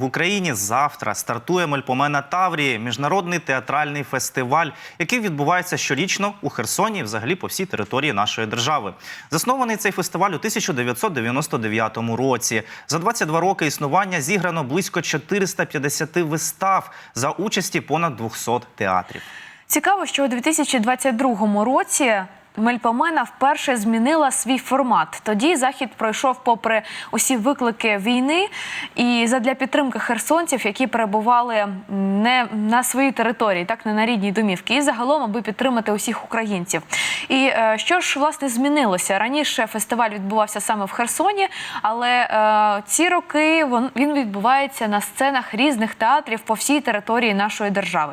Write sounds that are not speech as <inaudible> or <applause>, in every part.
В Україні завтра стартує Мельпомена Таврії, міжнародний театральний фестиваль, який відбувається щорічно у Херсоні і взагалі по всій території нашої держави. Заснований цей фестиваль у 1999 році. За 22 роки існування зіграно близько 450 вистав за участі понад 200 театрів. Цікаво, що у 2022 році Мельпомена вперше змінила свій формат. Тоді захід пройшов попри усі виклики війни і задля підтримки херсонців, які перебували не на своїй території, так не на рідній домівці, і загалом, аби підтримати усіх українців. І е, що ж власне змінилося раніше? Фестиваль відбувався саме в Херсоні, але е, ці роки він відбувається на сценах різних театрів по всій території нашої держави.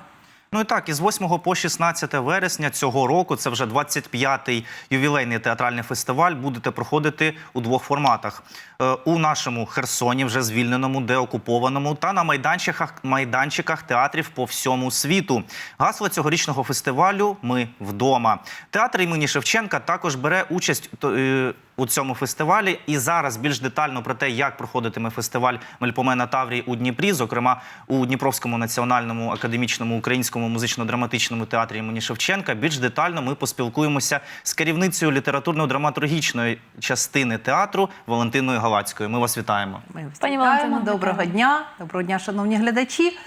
Ну і так, із 8 по 16 вересня цього року, це вже 25-й ювілейний театральний фестиваль, будете проходити у двох форматах: Е, у нашому Херсоні, вже звільненому, деокупованому, та на майданчиках, майданчиках театрів по всьому світу. Гасло цьогорічного фестивалю Ми вдома. Театр імені Шевченка також бере участь е, у цьому фестивалі. І зараз більш детально про те, як проходитиме фестиваль Мельпомена Таврії у Дніпрі, зокрема у Дніпровському національному академічному українському музично-драматичному театрі імені Шевченка. Більш детально ми поспілкуємося з керівницею літературно-драматургічної частини театру Валентиною Галацькою. Ми вас вітаємо. Ми вас Пані вітаємо. Валентино, Доброго дня, доброго дня, шановні глядачі.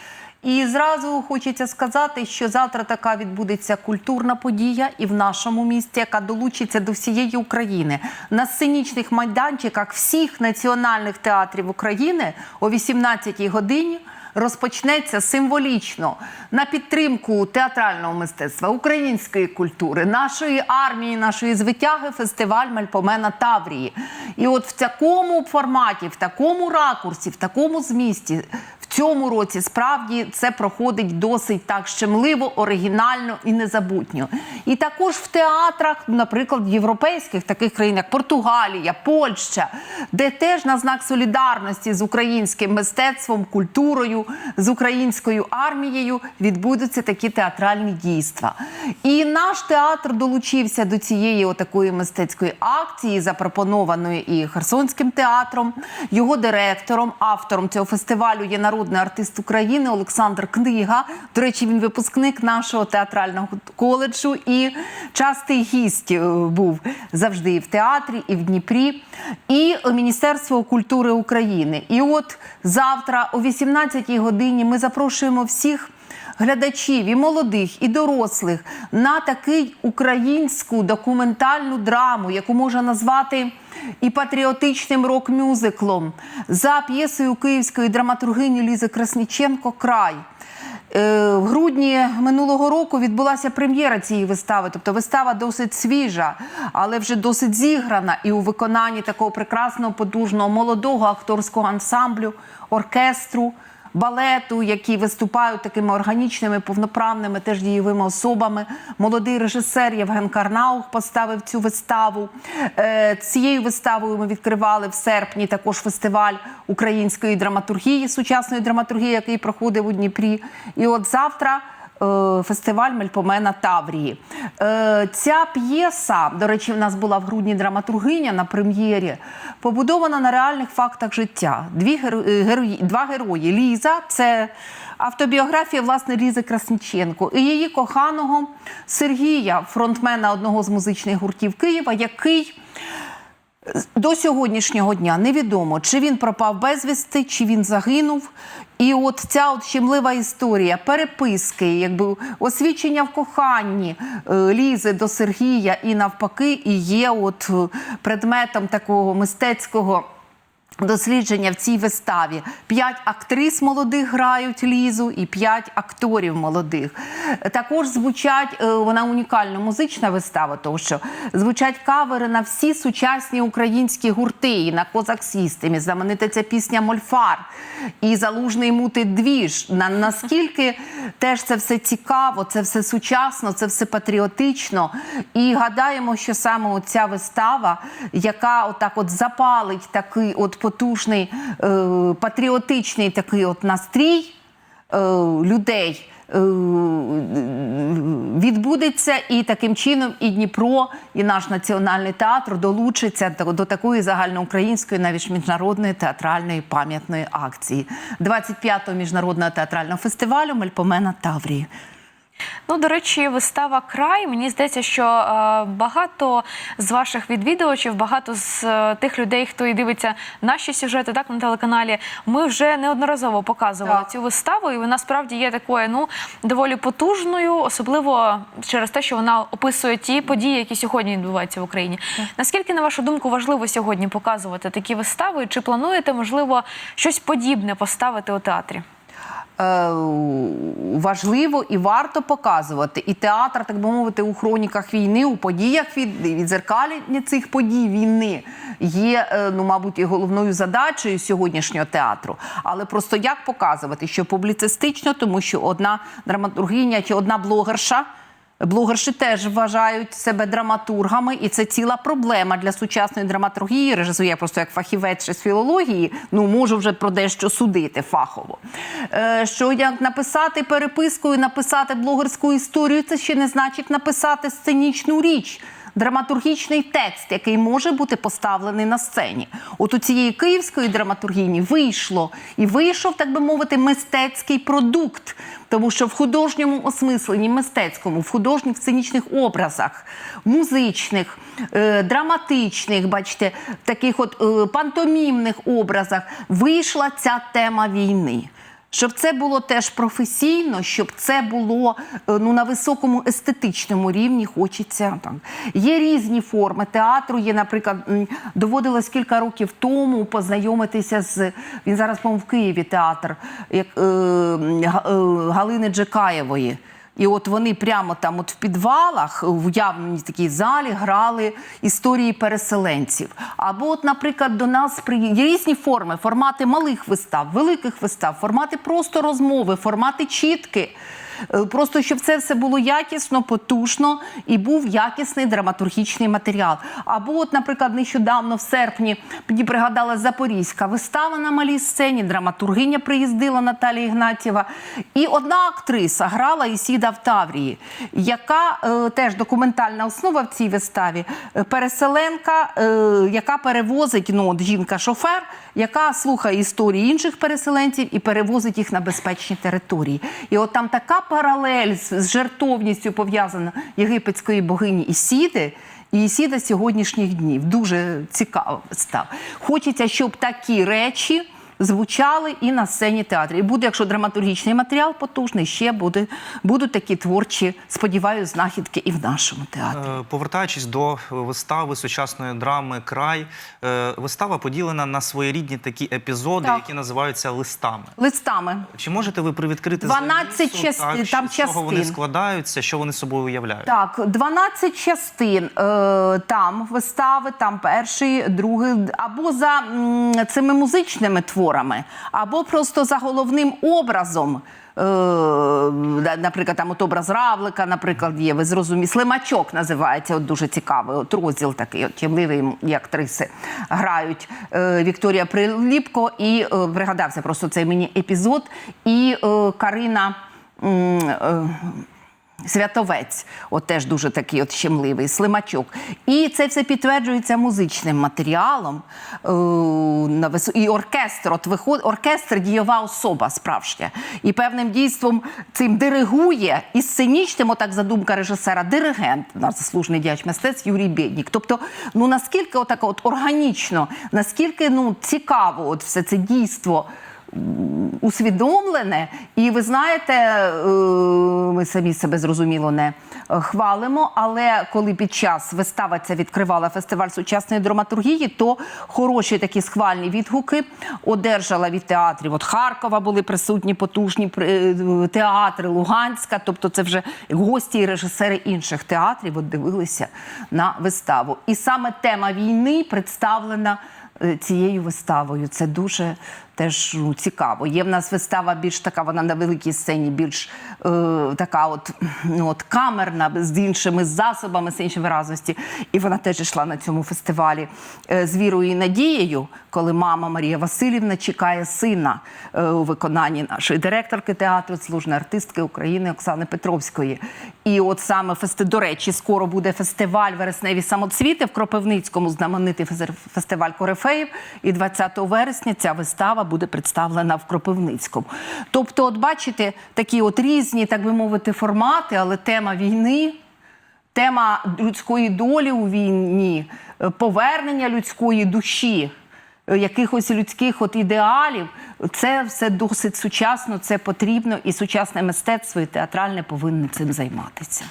І зразу хочеться сказати, що завтра така відбудеться культурна подія і в нашому місті, яка долучиться до всієї України на сценічних майданчиках всіх національних театрів України о 18-й годині. Розпочнеться символічно на підтримку театрального мистецтва, української культури, нашої армії, нашої звитяги фестиваль Мальпомена Таврії. І от в такому форматі, в такому ракурсі, в такому змісті. Цьому році справді це проходить досить так щемливо, оригінально і незабутньо. І також в театрах, наприклад, в європейських таких країнах Португалія, Польща, де теж на знак солідарності з українським мистецтвом, культурою, з українською армією відбудуться такі театральні дійства. І наш театр долучився до цієї отакої мистецької акції, запропонованої і Херсонським театром, його директором, автором цього фестивалю є народний артист України Олександр Книга. До речі, він випускник нашого театрального коледжу і частий гість е, був завжди і в театрі, і в Дніпрі, і Міністерство культури України. І от завтра о 18-й годині ми запрошуємо всіх глядачів і молодих, і дорослих на такий українську документальну драму, яку можна назвати і патріотичним рок-мюзиклом за п'єсою київської драматургині Лізи Красніченко Край. Е, В грудні минулого року відбулася прем'єра цієї вистави. Тобто вистава досить свіжа, але вже досить зіграна і у виконанні такого прекрасного, потужного молодого акторського ансамблю, оркестру, балету, які виступають такими органічними, повноправними теж дієвими особами. Молодий режисер Євген Карнаух поставив цю виставу. Е, Цією виставою ми відкривали в серпні також фестиваль української драматургії, сучасної драматургії, який проходив у Дніпрі. І от завтра. Е, Фестиваль Мельпомена Таврії. Е, Ця п'єса, до речі, в нас була в грудні драматургиня на прем'єрі, побудована на реальних фактах життя. Дві е, герої, два герої. Ліза це автобіографія власне Лізи Красніченко і її коханого Сергія, фронтмена одного з музичних гуртів Києва, який до сьогоднішнього дня невідомо, чи він пропав безвісти, чи він загинув. І от ця от щемлива історія, переписки, якби освідчення в коханні лізе Лізи до Сергія і навпаки, і є от е, предметом такого мистецького. Дослідження в цій виставі. П'ять актрис молодих грають Лізу і п'ять акторів молодих. Також звучать е, вона унікальна музична вистава, тому що звучать кавери на всі сучасні українські гурти, і на Козак Сістемі, знаменита ця пісня Мольфар і Залужний мутить двіж. На, наскільки теж це все цікаво, це все сучасно, це все патріотично. І гадаємо, що саме ця вистава, яка отак от запалить такий от потужний е, патріотичний такий от настрій е, людей. е, відбудеться, і таким чином і Дніпро, і наш національний театр долучиться до, такої загальноукраїнської, навіть міжнародної театральної пам'ятної акції 25-го міжнародного театрального фестивалю Мельпомена Таврії. Ну, до речі, вистава край. Мені здається, що е, багато з ваших відвідувачів, багато з е, тих людей, хто і дивиться наші сюжети, так на телеканалі, ми вже неодноразово показували Так. цю виставу, і вона справді є такою, ну доволі потужною, особливо через те, що вона описує ті події, які сьогодні відбуваються в Україні. Наскільки, на вашу думку, важливо сьогодні показувати такі вистави? Чи плануєте, можливо, щось подібне поставити у театрі? Е, важливо і варто показувати. І театр, так би мовити, у хроніках війни, у подіях від, відзеркалення цих подій війни є, е, ну, мабуть, і головною задачею сьогоднішнього театру. Але просто як показувати, що публіцистично, тому що одна драматургиня чи одна блогерша. Блогерші теж вважають себе драматургами, і це ціла проблема для сучасної драматургії. Режисую я просто як фахівець ще з філології, ну можу вже про дещо судити фахово. Е, що як написати перепискою, написати блогерську історію, це ще не значить написати сценічну річ. Драматургічний текст, який може бути поставлений на сцені. От у цієї київської драматургіні вийшло і вийшов, так би мовити, мистецький продукт. Тому що в художньому осмисленні, мистецькому, в художніх сценічних образах, музичних, е, драматичних, бачите, таких от е, пантомімних образах вийшла ця тема війни. Щоб це було теж професійно, щоб це було е, ну на високому естетичному рівні. Хочеться там. Є різні форми театру. Є, наприклад, доводилось кілька років тому познайомитися з він зараз, по-моєму, в Києві театр як е, е, Галини Джекаєвої. І от вони прямо там, от в підвалах, в явній такій залі, грали історії переселенців. Або, от, наприклад, до нас при різні форми, формати малих вистав, великих вистав, формати просто розмови, формати чітки. Е, Просто щоб це все було якісно, потужно і був якісний драматургічний матеріал. Або, от, наприклад, нещодавно в серпні мені пригадала Запорізька вистава на малій сцені, драматургиня приїздила Наталія Ігнатєва. І одна актриса грала Ісіда в Таврії, яка е, теж документальна основа в цій виставі. е, Переселенка, е, яка перевозить ну, от жінка-шофер, яка слухає історії інших переселенців і перевозить їх на безпечні території. І от там така паралель з, жертовністю пов'язана єгипетської богині Ісіди. І Ісіда сьогоднішніх днів дуже цікаво став. Хочеться, щоб такі речі звучали і на сцені театру. І буде, якщо драматургічний матеріал потужний, ще буде, будуть такі творчі, сподіваюся, знахідки і в нашому театрі. Е, Повертаючись до вистави сучасної драми Край, е, вистава поділена на своєрідні такі епізоди, Так. які називаються листами. Листами. Чи можете ви привідкрити 12 завісу, частин, там з чого вони складаються, що вони собою уявляють? Так, 12 частин. Е, там вистави, там перший, другий, або за цими музичними творами, або просто за головним образом. Е, наприклад, там от образ Равлика, наприклад, є, ви зрозуміли. Слимачок називається, от дуже цікавий. От розділ такий, от тямливий, і актриси грають е, Вікторія Приліпко і е, пригадався просто цей мені епізод. І Карина. Святовець, от теж дуже такий от щемливий, слимачок. І це все підтверджується музичним матеріалом. Е, І оркестр, от виход... оркестр дієва особа справжня. І певним дійством цим диригує і сценічним, отак задумка режисера, диригент, наш заслужений діяч мистецтв Юрій Бєднік. Тобто, ну наскільки отак от органічно, наскільки ну, цікаво от все це дійство усвідомлене, і ви знаєте, е, ми самі себе зрозуміло не е, хвалимо. Але коли під час вистава ця відкривала фестиваль сучасної драматургії, то хороші такі схвальні відгуки одержала від театрів. От Харкова були присутні потужні е, театри, Луганська. Тобто, це вже гості і режисери інших театрів от дивилися на виставу. І саме тема війни представлена цією виставою. Це дуже теж ну, цікаво. Є в нас вистава більш така, вона на великій сцені, більш е, така, от, ну, от камерна, з іншими засобами, з іншої виразності. І вона теж йшла на цьому фестивалі е, з вірою і надією, коли мама Марія Васильівна чекає сина е, у виконанні нашої директорки театру, служної артистки України Оксани Петровської. І от саме фести, до речі, скоро буде фестиваль вересневі самоцвіти в Кропивницькому, знаменитий фестиваль Корифеїв. І 20 вересня ця вистава буде представлена в Кропивницькому. Тобто, от бачите, такі от різні, так би мовити, формати, але тема війни. Тема людської долі у війні, е, повернення людської душі, якихось людських от ідеалів, це все досить сучасно, це потрібно, і сучасне мистецтво і театральне повинне цим займатися.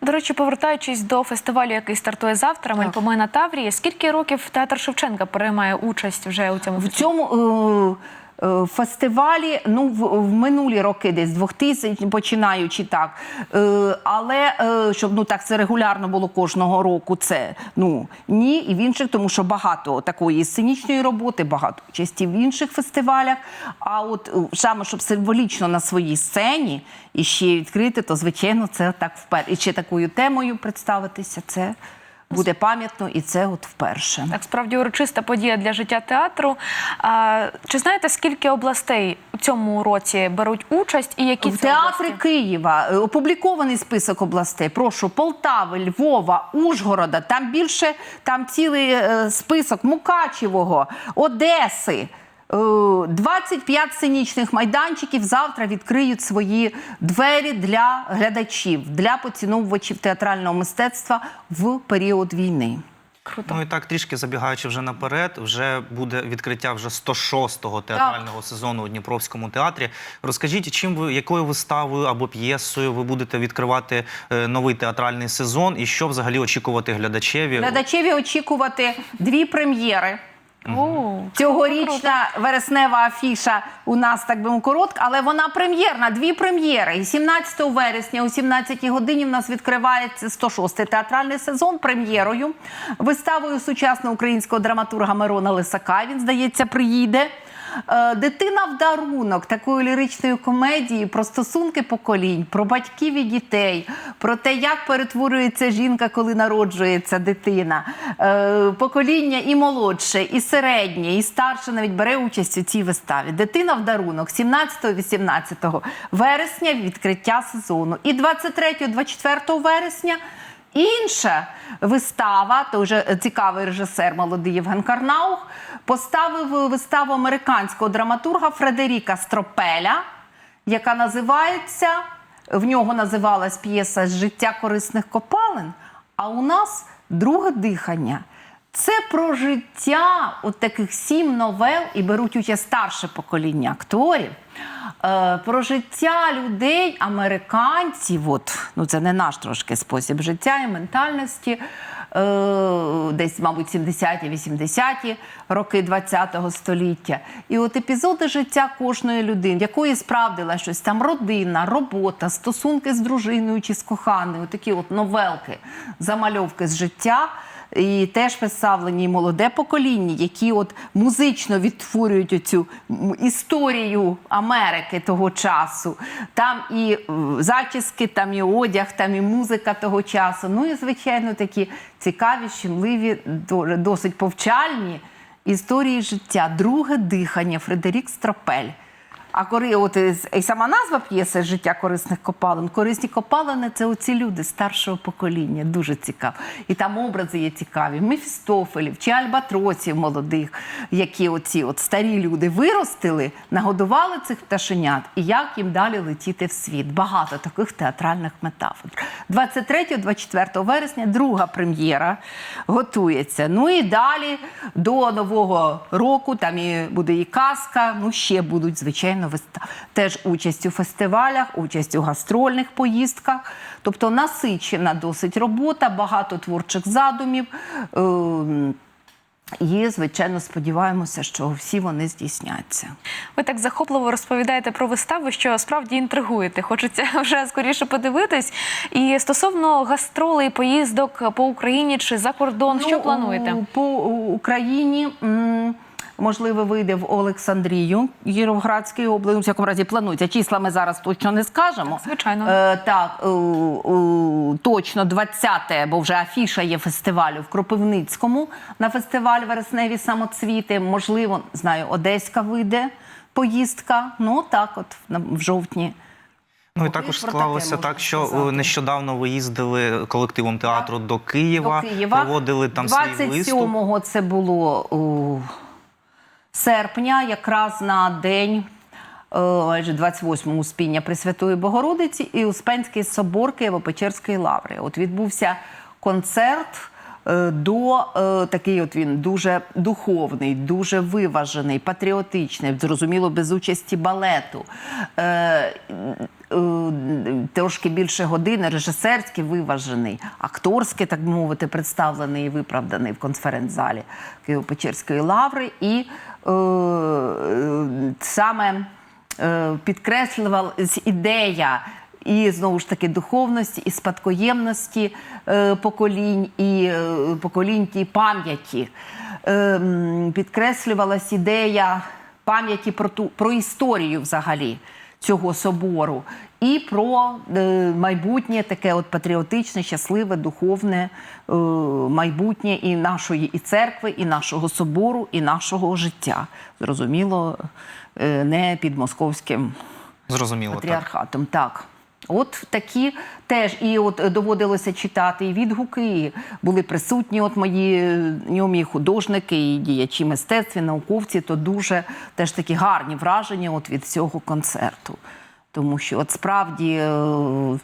До речі, повертаючись до фестивалю, який стартує завтра, Мельпомена Таврії, скільки років театр Шевченка приймає участь вже у цьому В цьому е, е, фестивалі, ну в, в минулі роки, десь 2000, починаючи так. Е, але е, щоб ну так це регулярно було кожного року, це ну ні, і в інших, тому що багато такої сценічної роботи, багато участі в інших фестивалях. А от е, саме щоб символічно на своїй сцені і ще відкрити, то звичайно це так вперше. І ще такою темою представитися. Це буде пам'ятно, і це от вперше. Так, справді урочиста подія для життя театру. А, чи знаєте, скільки областей у цьому році беруть участь і які В це театрі області? Києва е, опублікований список областей. Прошу Полтави, Львова, Ужгорода. Там більше там цілий е, список Мукачевого, Одеси. Е, 25 сценічних майданчиків завтра відкриють свої двері для глядачів, для поціновувачів театрального мистецтва в період війни. Круто. Ну і так, трішки забігаючи вже наперед, вже буде відкриття вже 106-го театрального сезону у Дніпровському театрі. Розкажіть, чим ви якою виставою або п'єсою ви будете відкривати е, новий театральний сезон, і що взагалі очікувати глядачеві? Глядачеві очікувати дві прем'єри. О, Цьогорічна вереснева афіша у нас так би коротка, але вона прем'єрна. Дві прем'єри. І 17 вересня о 17 годині в нас відкривається 106-й театральний сезон прем'єрою. Виставою сучасного українського драматурга Мирона Лисака. Він, здається, приїде. Е, Дитина в дарунок такої ліричної комедії про стосунки поколінь, про батьків і дітей, про те, як перетворюється жінка, коли народжується дитина. Е, Покоління і молодше, і середнє, і старше навіть бере участь у цій виставі. Дитина в дарунок 17-18 вересня відкриття сезону. І 23-24 вересня Інша вистава, то вже цікавий режисер молодий Євген Карнаух, поставив виставу американського драматурга Фредеріка Стропеля, яка називається, в нього називалась п'єса Життя корисних копалин. А у нас друге дихання. Це про життя от таких сім новел, і беруть участь старше покоління акторів. Е, про життя людей, американців, от, ну це не наш трошки спосіб життя і ментальності, е, десь, мабуть, 70-ті, 80-ті роки ХХ століття. І от епізоди життя кожної людини, якої справдила щось там родина, робота, стосунки з дружиною чи з коханою, такі от новелки, замальовки з життя. І теж представлені молоде покоління, які от музично відтворюють оцю м, історію Америки того часу. Там і е, зачіски, там і одяг, там і музика того часу. Ну і звичайно такі цікаві, щемливі, досить повчальні історії життя. Друге дихання Фредерік Стропель. А кори, от і сама назва п'єси Життя корисних копалин. Корисні копалини це оці люди старшого покоління. Дуже цікаво. І там образи є цікаві. Мефістофелів чи альбатросів молодих, які оці от старі люди виростили, нагодували цих пташенят, і як їм далі летіти в світ. Багато таких театральних метафор. 23-24 вересня друга прем'єра готується. Ну і далі до нового року там і буде і казка. Ну ще будуть звичайно вистави. Теж участь у фестивалях, участь у гастрольних поїздках. Тобто насичена досить робота, багато творчих задумів. Ем, І, звичайно, сподіваємося, що всі вони здійсняться. Ви так захопливо розповідаєте про виставу, що справді інтригуєте. Хочеться <laughs> вже скоріше подивитись. І стосовно гастролей, поїздок по Україні чи за кордон, що Ну, плануєте? По Україні можливо, вийде в Олександрію Євградської області. Ну, В всякому разі планується. Числа ми зараз точно не скажемо. Так, звичайно. Е, так, е, е, точно 20-те, бо вже афіша є фестивалю в Кропивницькому на фестиваль Вересневі самоцвіти. Можливо, знаю, Одеська вийде поїздка. Ну так, от на- в жовтні. Ну і також склалося так, що сказати. е, нещодавно ви їздили колективом театру до Києва, до Києва. проводили там свій виступ. 27-го це було серпня, якраз на день. е, Майже 28-му Успіння Пресвятої Богородиці і Успенський собор Києво-Печерської лаври. От відбувся концерт е, до е, такий, от він дуже духовний, дуже виважений, патріотичний, зрозуміло, без участі балету. Трошки більше години, режисерський виважений, акторський, так би мовити, представлений і виправданий в конференц-залі Києво-Печерської лаври. І саме е, підкреслювалась ідея і знову ж таки духовності, і спадкоємності е, поколінь, і е, поколінь тій пам'яті. Е, підкреслювалась ідея пам'яті про ту про історію взагалі цього собору, і про е, майбутнє таке от патріотичне, щасливе, духовне е, майбутнє і нашої і церкви, і нашого собору, і нашого життя. Зрозуміло, е, не під московським Зрозуміло, так. Так. От такі теж і от е, доводилося читати і відгуки, і були присутні от мої е, ньомі художники і діячі мистецтв, і науковці, то дуже теж такі гарні враження от від цього концерту. Тому що от справді е,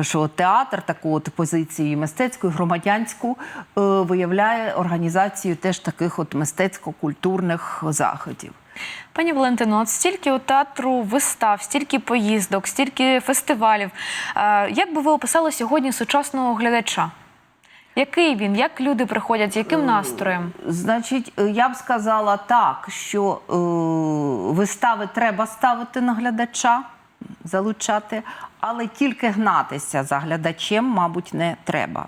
що театр таку от позицію мистецьку, громадянську виявляє організацію теж таких от мистецько-культурних заходів. Пані Валентино, от стільки у театру вистав, стільки поїздок, стільки фестивалів. Е, Як би ви описали сьогодні сучасного глядача? Який він? Як люди приходять? З яким настроєм? Значить, е, я б сказала так, що е, вистави треба ставити на глядача, залучати, але тільки гнатися за глядачем, мабуть, не треба.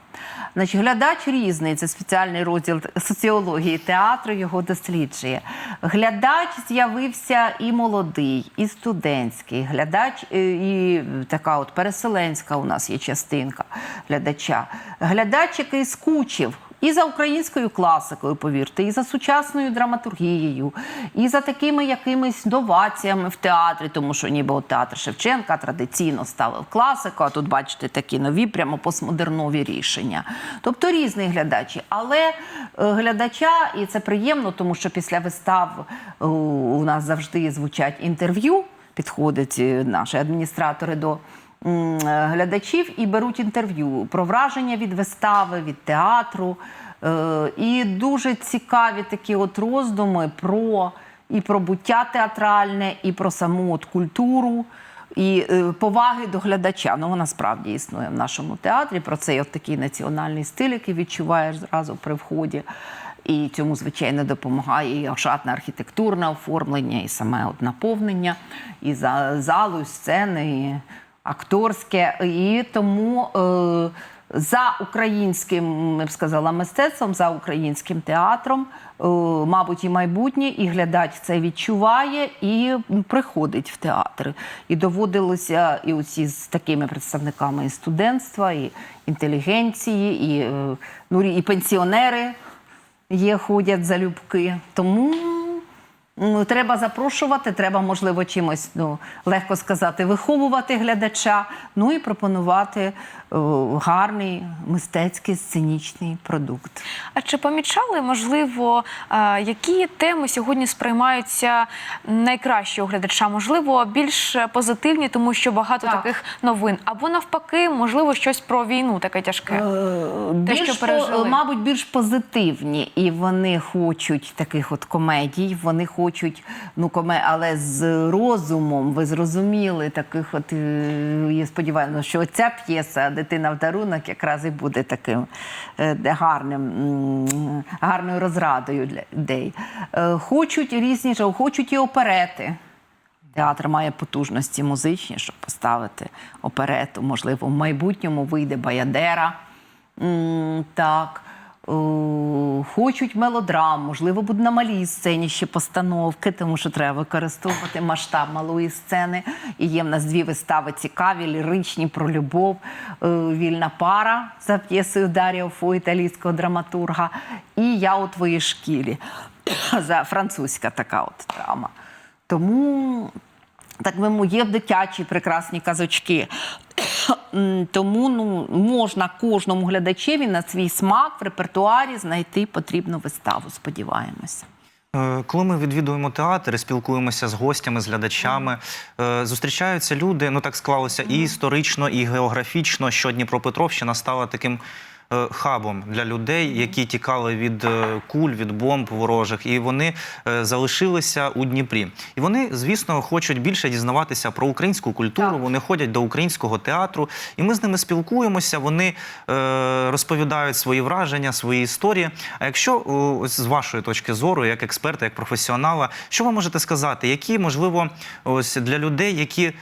Значить, глядач різний, це спеціальний розділ соціології театру, його досліджує. Глядач з'явився і молодий, і студентський. Глядач е, і така от переселенська у нас є частинка глядача. Глядач, який скучив. І за українською класикою, повірте, і за сучасною драматургією, і за такими якимись новаціями в театрі, тому що ніби от театр Шевченка традиційно ставив класику, а тут бачите такі нові, прямо постмодернові рішення. Тобто різні глядачі. Але е, глядача, і це приємно, тому що після вистав е, у нас завжди звучать інтерв'ю, підходять е, наші адміністратори до глядачів і беруть інтерв'ю про враження від вистави, від театру. Е, І дуже цікаві такі от роздуми про і про буття театральне, і про саму от культуру. І е, поваги до глядача. Ну, вона справді існує в нашому театрі. Про цей от такий національний стиль, який відчуваєш зразу при вході. І цьому, звичайно, допомагає і ошатне архітектурне оформлення, і саме от наповнення, і за залу, і сцени, і акторське. І тому е, за українським, я б сказала, мистецтвом, за українським театром, е, мабуть, і майбутнє, і глядач це відчуває і приходить в театр. І доводилося і оці з такими представниками і студентства, і інтелігенції, і, е, ну, і пенсіонери є, ходять залюбки. Тому треба запрошувати, треба, можливо, чимось, ну, легко сказати, виховувати глядача, ну і пропонувати о, гарний мистецький сценічний продукт. А чи помічали, можливо, е, які теми сьогодні сприймаються найкраще у глядача? Можливо, більш позитивні, тому що багато Так. таких новин, або навпаки, можливо, щось про війну таке тяжке. Е, Те, що пережили. мабуть, більш позитивні, і вони хочуть таких от комедій. Вони хочуть, ну коме, але з розумом. Ви зрозуміли таких, от е, я сподіваюся, що ця п'єса Дитина в дарунок якраз і буде таким е, гарним, гарною розрадою для людей. Е, Хочуть різні, ж- хочуть і оперети. Театр має потужності музичні, щоб поставити оперету. Можливо, в майбутньому вийде Баядера. Так. Е, хочуть мелодрам, можливо, буде на малій сцені ще постановки, тому що треба використовувати масштаб малої сцени. І є в нас дві вистави цікаві, ліричні про любов, е, вільна пара за п'єсою Даріо Фо, італійського драматурга, і я у твоїй шкілі <coughs> за французька така от драма. Тому так мовити, є дитячі прекрасні казочки. Тому ну, можна кожному глядачеві на свій смак в репертуарі знайти потрібну виставу, сподіваємося. Е, Коли ми відвідуємо театр спілкуємося з гостями, з глядачами, mm. зустрічаються люди. Ну так склалося і історично, і географічно, що Дніпропетровщина стала таким. Е, Хабом для людей, які тікали від е, куль, від бомб ворожих, і вони е, залишилися у Дніпрі. І вони, звісно, хочуть більше дізнаватися про українську культуру. Так. Вони ходять до українського театру, і ми з ними спілкуємося. Вони розповідають свої враження, свої історії. А якщо з вашої точки зору, як експерта, як професіонала, що ви можете сказати, які можливо ось для людей, які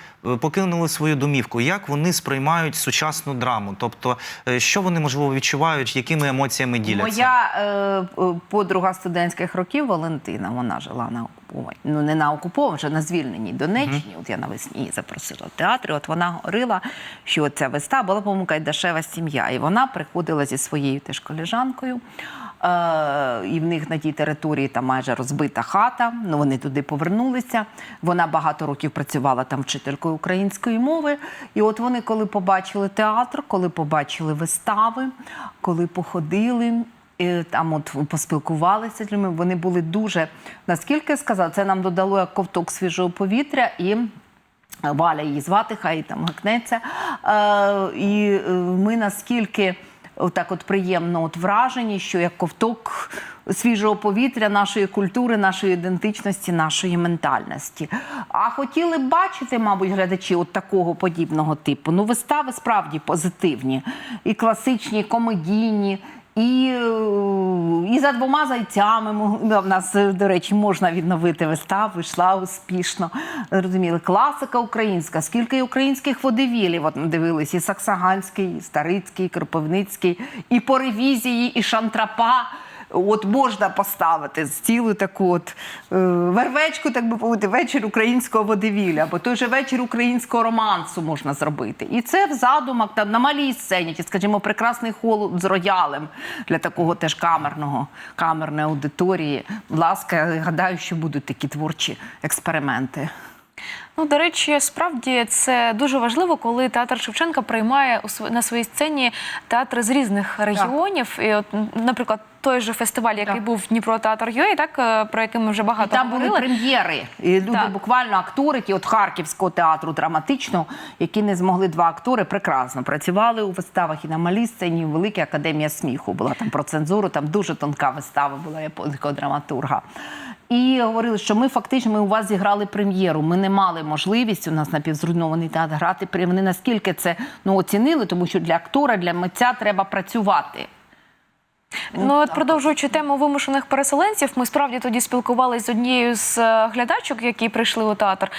покинули свою домівку, як вони сприймають сучасну драму? Тобто, що вони можливо відчувають, якими емоціями діляться? Моя е, е, подруга студентських років Валентина, вона жила на окупованій, ну не на окупованій, вже на звільненій Донеччині. От я навесні її запросила в театр. От вона говорила, що ця вистава була по-моєму Кайдашева сім'я. І вона приходила зі своєю теж коліжанкою. Е, і в них на тій території там майже розбита хата. Ну вони туди повернулися. Вона багато років працювала там вчителькою української мови. І от вони, коли побачили театр, коли побачили вистави, коли походили. І там от поспілкувалися з людьми. Вони були дуже наскільки сказати, це нам додало як ковток свіжого повітря і. Валя її звати, хай там гакнеться. Е, і е, ми наскільки так от приємно от вражені, що як ковток свіжого повітря нашої культури, нашої ідентичності, нашої ментальності. А хотіли б бачити, мабуть, глядачі от такого подібного типу. Ну, вистави справді позитивні, і класичні, і комедійні. І, е, і за двома зайцями в нас, е, до речі, можна відновити виставу, йшла успішно. Розуміли, класика українська, скільки українських водевілів. От ми дивились, і Саксаганський, і Старицький, і Кропивницький, і по ревізії, і Шантрапа. От можна поставити з цілу таку от е, вервечку, так би мовити, вечір українського водевілля, або той же вечір українського романсу можна зробити. І це в задумах там на малій сцені, чи, скажімо, прекрасний хол з роялем для такого теж камерного, камерної аудиторії. Будь ласка, я гадаю, що будуть такі творчі експерименти. Ну, до речі, справді це дуже важливо, коли театр Шевченка приймає на своїй сцені театри з різних регіонів. І, от, наприклад, той же фестиваль, який Так. був Дніпро Театр UA, так про який ми вже І багато там були прем'єри. І люди Так. буквально актори, ті от Харківського театру драматичного, які не змогли два актори, прекрасно працювали у виставах і на малій сцені, і в Великій академія сміху була там про цензуру, там дуже тонка вистава була японського драматурга. І говорили, що ми фактично ми у вас зіграли прем'єру. Ми не мали можливість у нас напівзруйнований театр грати. Вони наскільки це ну, оцінили, тому що для актора, для митця треба працювати. Ну, от продовжуючи тему вимушених переселенців, ми справді тоді спілкувалися з однією з е, глядачок, які прийшли у театр.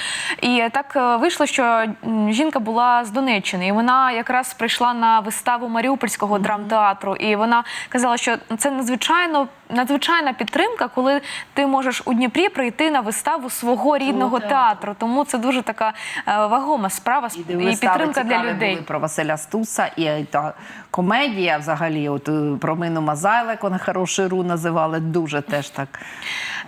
І так е, вийшло, що жінка була з Донеччини, і вона якраз прийшла на виставу Маріупольського драмтеатру. І вона казала, що це надзвичайно надзвичайна підтримка, коли ти можеш у Дніпрі прийти на виставу свого рідного театру. театру. Тому це дуже така е, вагома справа І, і, підтримка для людей. Були про Василя Стуса і е, та комедія взагалі, от е, про Мину Мазайла, як вона хороший ру називали, дуже теж так.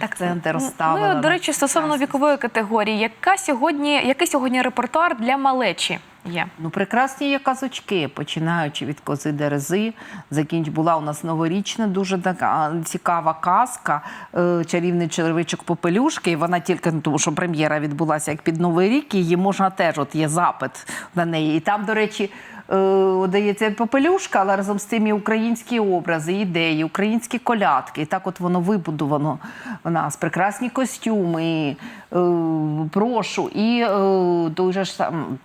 Акценти розставили. Ну, і до речі, стосовно вікової категорії, яка сьогодні, який сьогодні репертуар для малечі є? Ну, прекрасні є казочки, починаючи від кози Дерези. Закінч була у нас новорічна, дуже така цікава казка. е, Чарівний черевичок Попелюшки. І вона тільки ну, тому, що прем'єра відбулася як під Новий рік, її можна теж, от є запит на неї. І там, до речі. е, Дається попелюшка, але разом з тим і українські образи, ідеї, українські колядки. І так от воно вибудовано у нас. Прекрасні костюми. е, Прошу. І е, той же ж сам.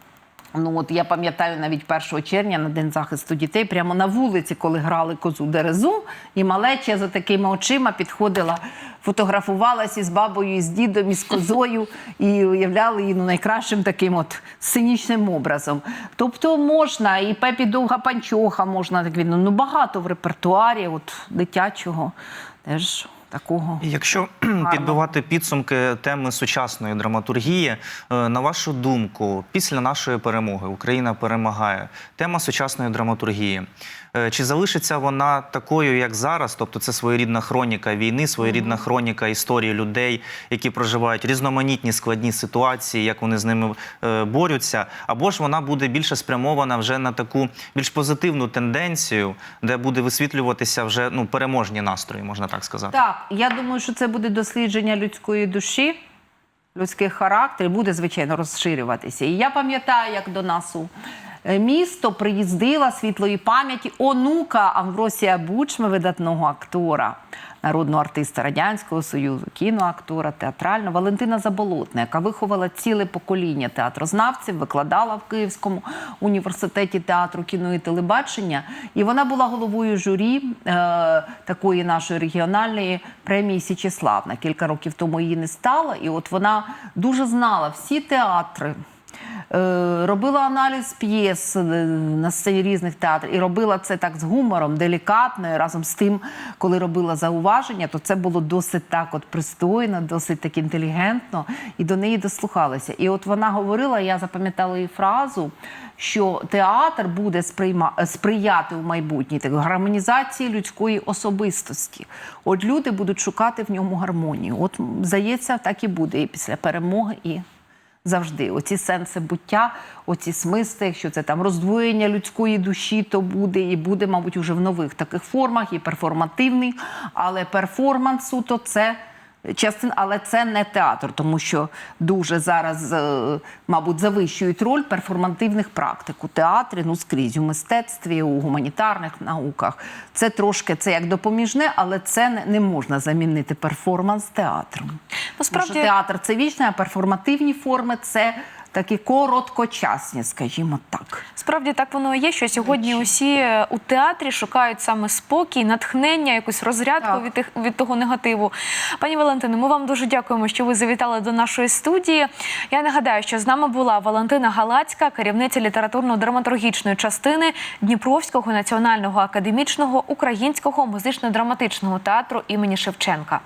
Ну от я пам'ятаю навіть 1 червня на день захисту дітей, прямо на вулиці, коли грали козу дерезу, і малеча за такими очима підходила фотографувалася із бабою, і з дідом, і з козою, і уявляли її ну, найкращим таким от сценічним образом. Тобто можна, і Пепі Довга Панчоха можна так відно. Ну багато в репертуарі от, дитячого теж такого. Якщо <clears throat> Якщо підбивати підсумки теми сучасної драматургії, е, на вашу думку, після нашої перемоги Україна перемагає. Тема сучасної драматургії. Е, Чи залишиться вона такою, як зараз? Тобто, це своєрідна хроніка війни, своєрідна хроніка історії людей, які проживають різноманітні складні ситуації, як вони з ними е, борються, або ж вона буде більше спрямована вже на таку більш позитивну тенденцію, де буде висвітлюватися вже ну переможні настрої, можна так сказати. Так, я думаю, що це буде дослідження людської душі, людських характерів, буде, звичайно, розширюватися. І я пам'ятаю, як до нас у місто приїздила світлої пам'яті онука Амвросія Бучми, видатного актора, народного артиста Радянського Союзу, кіноактора, театрального Валентина Заболотна, яка виховала ціле покоління театрознавців, викладала в Київському університеті театру, кіно і телебачення. І вона була головою журі е, такої нашої регіональної премії Січеславна. Кілька років тому її не стало, і от вона дуже знала всі театри. Е, Робила аналіз п'єс е, на сцені різних театрів і робила це так з гумором, делікатно. І разом з тим, коли робила зауваження, то це було досить так от пристойно, досить так інтелігентно, і до неї дослухалися. І от вона говорила, я запам'ятала її фразу, що театр буде сприйма... сприяти в майбутній так, гармонізації людської особистості. От люди будуть шукати в ньому гармонію. От здається, так і буде і після перемоги, і завжди. Оці сенси буття, оці смисли, якщо це там роздвоєння людської душі, то буде і буде, мабуть, уже в нових таких формах, і перформативний, але перформансу то це. Частин, але це не театр, тому що дуже зараз, е, мабуть, завищують роль перформативних практик у театрі, ну скрізь у мистецтві, у гуманітарних науках. Це трошки це як допоміжне, але це не, не можна замінити перформанс театром. Насправді, Тому що театр це вічне, а перформативні форми це такі короткочасні, скажімо так. Справді так воно і є, що сьогодні усі е, у театрі шукають саме спокій, натхнення, якусь розрядку від, тих- від того негативу. Пані Валентино, ми вам дуже дякуємо, що ви завітали до нашої студії. Я нагадаю, що з нами була Валентина Галацька, керівниця літературно-драматургічної частини Дніпровського національного академічного українського музично-драматичного театру імені Шевченка.